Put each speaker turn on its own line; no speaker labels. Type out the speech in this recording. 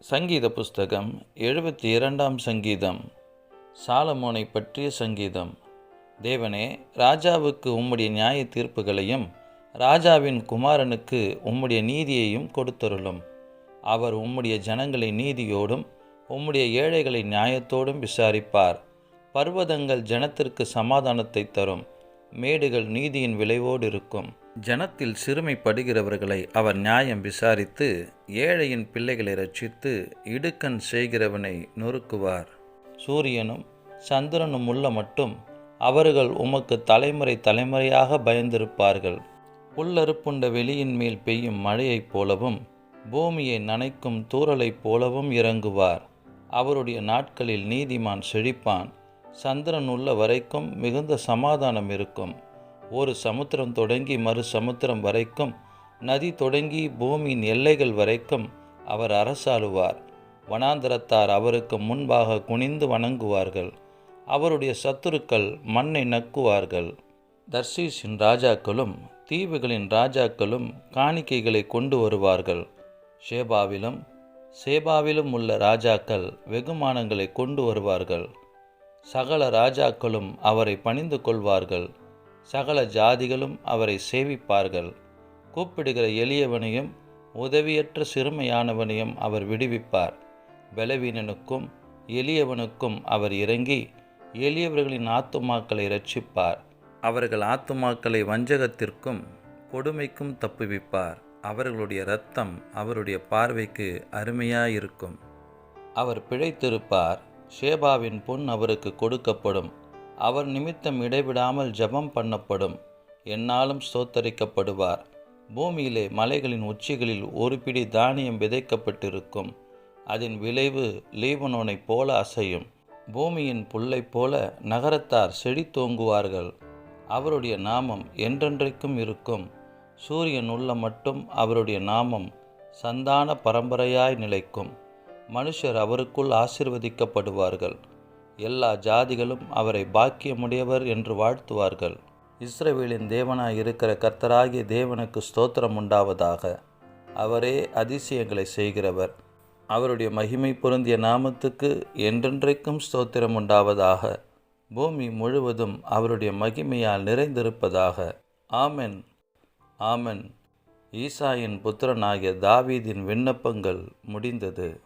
சங்கீத புஸ்தகம் எழுபத்தி இரண்டாம் சங்கீதம். சாலமோனை பற்றிய சங்கீதம். தேவனே ராஜாவுக்கு உம்முடைய நியாய தீர்ப்புகளையும் ராஜாவின் குமாரனுக்கு உம்முடைய நீதியையும் கொடுத்தருளும். அவர் உம்முடைய ஜனங்களை நீதியோடும் உம்முடைய ஏழைகளை நியாயத்தோடும் விசாரிப்பார். பர்வதங்கள் ஜனத்திற்கு சமாதானத்தை தரும். மேடுகள் நீதியின் விளைவோடு இருக்கும். ஜனத்தில் சிறுமைப்படுகிறவர்களை அவர் நியாயம் விசாரித்து ஏழையின் பிள்ளைகளை ரட்சித்து இடுக்கண் செய்கிறவனை நொறுக்குவார். சூரியனும் சந்திரனும் உள்ள மட்டும் அவர்கள் உமக்கு தலைமுறை தலைமுறையாக பயந்திருப்பார்கள். புல்லறுப்புண்ட வெளியின் மேல் பெய்யும் மழையைப் போலவும் பூமியை நனைக்கும் தூறலைப் போலவும் இறங்குவார். அவருடைய நாட்களில் நீதிமான் செழிப்பான். சந்திரன் உள்ள வரைக்கும் மிகுந்த சமாதானம் இருக்கும். ஒரு சமுத்திரம் தொடங்கி மறு சமுத்திரம் வரைக்கும் நதி தொடங்கி பூமியின் எல்லைகள் வரைக்கும் அவர் அரசாளுவார். வனாந்தரத்தார் அவருக்கு முன்பாக குனிந்து வணங்குவார்கள். அவருடைய சத்துருக்கள் மண்ணை நக்குவார்கள். தர்சீஸின் ராஜாக்களும் தீவுகளின் ராஜாக்களும் காணிக்கைகளை கொண்டு வருவார்கள். ஷேபாவிலும் சேபாவிலும் உள்ள ராஜாக்கள் வெகுமானங்களை கொண்டு வருவார்கள். சகல ராஜாக்களும் அவரை பணிந்து கொள்வார்கள். சகல ஜாதிகளும் அவரை சேவிப்பார்கள். கூப்பிடுகிற எளியவனையும் உதவியற்ற சிறுமையானவனையும் அவர் விடுவிப்பார். பலவீனனுக்கும் எளியவனுக்கும் அவர் இறங்கி எளியவர்களின் ஆத்துமாக்களை ரட்சிப்பார் அவர்கள் ஆத்துமாக்களை வஞ்சகத்திற்கும் கொடுமைக்கும் தப்புவிப்பார். அவர்களுடைய இரத்தம் அவருடைய பார்வைக்கு அருமையாயிருக்கும். அவர் பிழைத்திருப்பார். ஷேபாவின் பொன் அவருக்கு கொடுக்கப்படும். அவர் நிமித்தம் இடைவிடாமல் ஜெபம் பண்ணப்படும். என்னாலும் ஸ்தோத்தரிக்கப்படுவார். பூமியிலே மலைகளின் உச்சிகளில் ஒரு பிடி தானியம் விதைக்கப்பட்டிருக்கும். அதன் விளைவு லீபனோனைப் போல அசையும். பூமியின் புல்லைப் போல நகரத்தார் செழித்தோங்குவார்கள் அவருடைய நாமம் என்றென்றைக்கும் இருக்கும். சூரியன் உள்ள மட்டும் அவருடைய நாமம் சந்தான பரம்பரையாய் நிலைக்கும். மனுஷர் அவருக்குள் ஆசிர்வதிக்கப்படுவார்கள். எல்லா ஜாதிகளும் அவரை பாக்கியமுடையவர் என்று வாழ்த்துவார்கள். இஸ்ரவேலின் தேவனாய் இருக்கிற கர்த்தராகிய தேவனுக்கு ஸ்தோத்திரம் உண்டாவதாக. அவரே அதிசயங்களை செய்கிறவர். அவருடைய மகிமை பொருந்திய நாமத்துக்கு என்றென்றைக்கும் ஸ்தோத்திரம் உண்டாவதாக. பூமி முழுவதும் அவருடைய மகிமையால் நிறைந்திருப்பதாக. ஆமென். ஆமென். ஈசாயின் புத்திரனாகிய தாவீதின் விண்ணப்பங்கள் முடிந்தது.